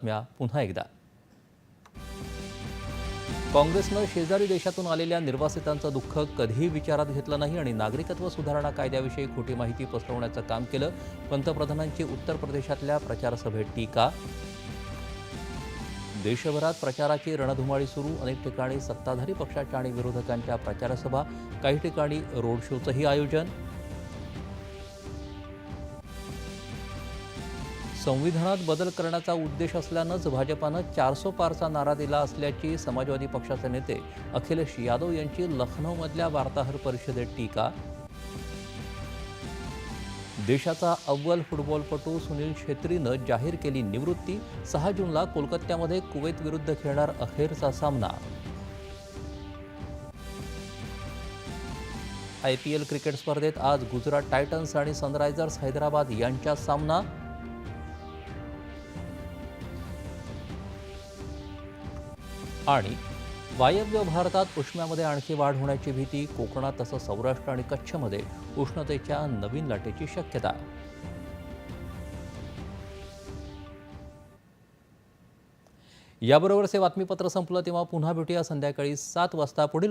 बातम्या पुन्हा एकदा. काँग्रेसनं शेजारी देशातून आलेल्या निर्वासितांचं दुःख कधीही विचारात घेतलं नाही आणि नागरिकत्व सुधारणा कायद्याविषयी खोटी माहिती पसरवण्याचं काम केलं. पंतप्रधानांची उत्तर प्रदेशातल्या प्रचारसभेत टीका. देशभरात प्रचाराची रणधुमाळी सुरू. अनेक ठिकाणी सत्ताधारी पक्षाच्या आणि विरोधकांच्या प्रचारसभा. काही ठिकाणी रोड शोचंही आयोजन. संविधानात बदल करण्याचा उद्देश असल्यानंच भाजपानं चारसो पारचा नारा दिला असल्याची समाजवादी पक्षाचे नेते अखिलेश यादव यांची लखनौमधल्या वार्ताहर परिषदेत टीका. देशाचा अव्वल फुटबॉलपटू सुनील छेत्रीनं जाहीर केली निवृत्ती. सहा जूनला कोलकात्यामध्ये कुवेत विरुद्ध खेळणार अखेरचा सामना. आय पी एल क्रिकेट स्पर्धेत आज गुजरात टायटन्स आणि सनरायझर्स हैदराबाद यांच्या सामना. आणि वायव्य भारतात उष्म्यामध्ये आणखी वाढ होण्याची भीती कोकणात तसंच सौराष्ट्र आणि कच्छमध्ये उष्णतेच्या नवीन लाटेची शक्यता. याबरोबरच हे बातमीपत्र संपलं तेव्हा पुन्हा भेटूया संध्याकाळी सात वाजता पुढील